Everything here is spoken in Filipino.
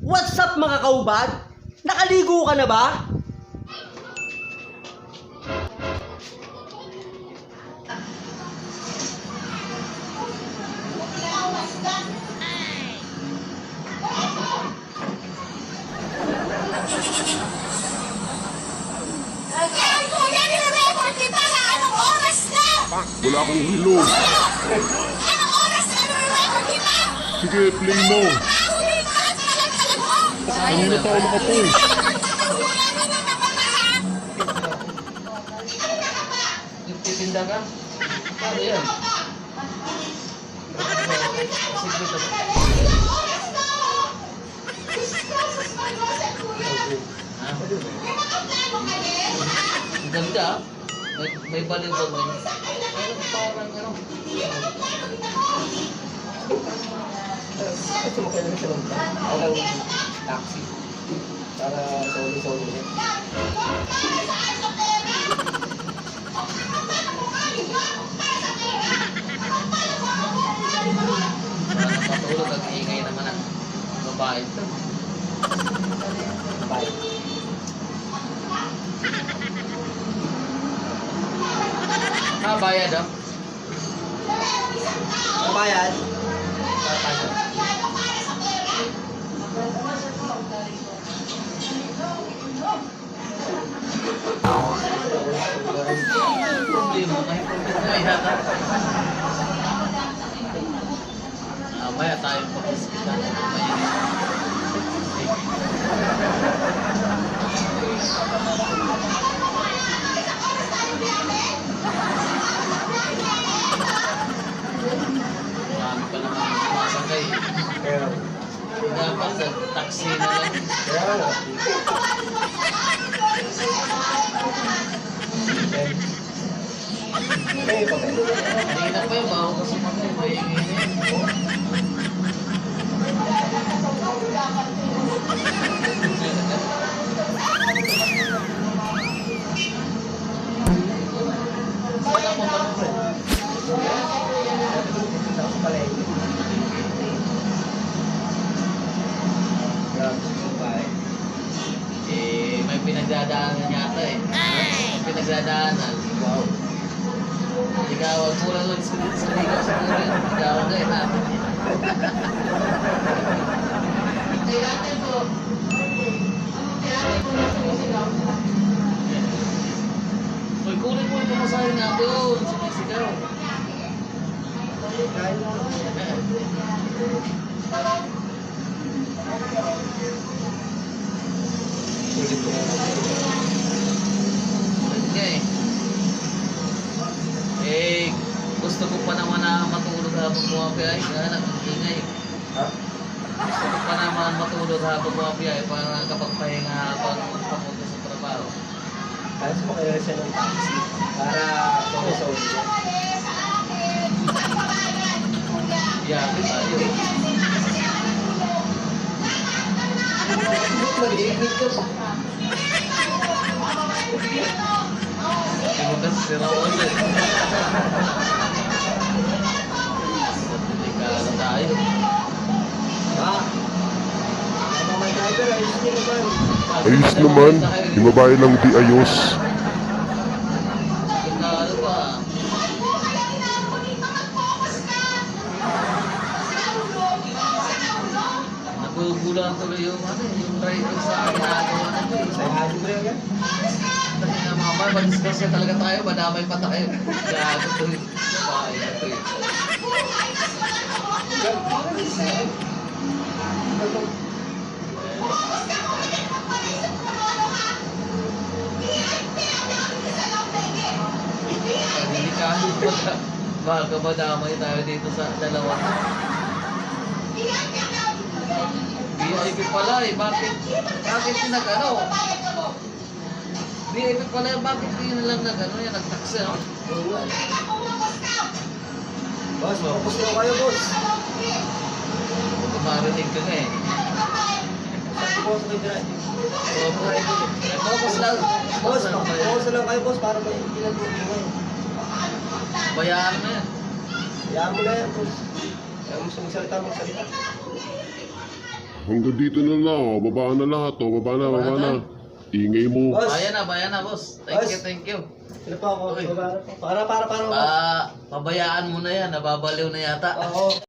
What's up mga kaubad? Nakaligo ka na ba? Anong oras na? Wala akong hilo. Anong oras na nirerecord kita? Sige, play mo. Talag-talag mo! Kanina pa ako nakapoy. Wala na naman lahat! Nagtitinda ka? Paano yan? Sige ito. Ha? Ang ganda ah. May, may baliw ba mo? Parang ano. Gusto mo kailan siya lang Walang taxi. Para niya. Parang patulog ang ingay naman ang babae ito. Bayad ah. Kabayan? Papasok. Yata. Mamaya tayo pag-iskita. Marami pa naman sumasakay. Kaya, Dapat sa taxi na lang. kaya Punta ako sa palengke. Grabe, bye. Eh, may pinagdadaanan yata eh. Pinagdadaanan. Wow. Ikaw, ang mura lang sa ligaw sa mura. Ikaw ang gaya natin. Uy, kunin mo yung pamasahe natin yun. Sumisigaw. Kaya gusto ko pa naman na matulog habang bumabiyay. Kaya nag-ingay. Ha? Gusto ko pa naman matulog habang bumabiyay para kapag pahinga habang papunta sa trabaho. Kaya mo kaya siya ng taxi. Para solo-solo niya. Biyahe tayo. Mag-iinit ka pa. Hindi kasi si Raul ayos naman. Yung babae lang di ayos. Delikado pa. Nagugulan tuloy yung ano yung driver sa ginagawa natin eh. Sa ihali mo yan. Kasi nga mga pa, mag-discuss na talaga tayo, madamay pa tayo. Gago eh. Babae na eh. Delikado Baka madamay tayo dito sa dalawa. VIP pala eh, bakit? Bakit nag ano? VIP pala, bakit yun lang nag ano yan, nag-taxi no? Boss, focus na kayo, boss. Marinig ka nga eh. Sa kayo dyan. Focus lang. Boss, lang kayo, boss, para may ginagawa ngayon. Bayaan mo yan. Hayaan mo na yan, boss. Kaya mo sumagsalita, magsalita. hanggang dito na lang. Oh. Baba na lahat. Oh. Baba na, baba na. Ingay mo. Boss. Bayan na, bayan na, boss. Thank you, Boss. thank you. Sino pa ako? Okay. Para, para, para, para. para. Ah, pabayaan mo na yan. Nababaliw na yata. Oo.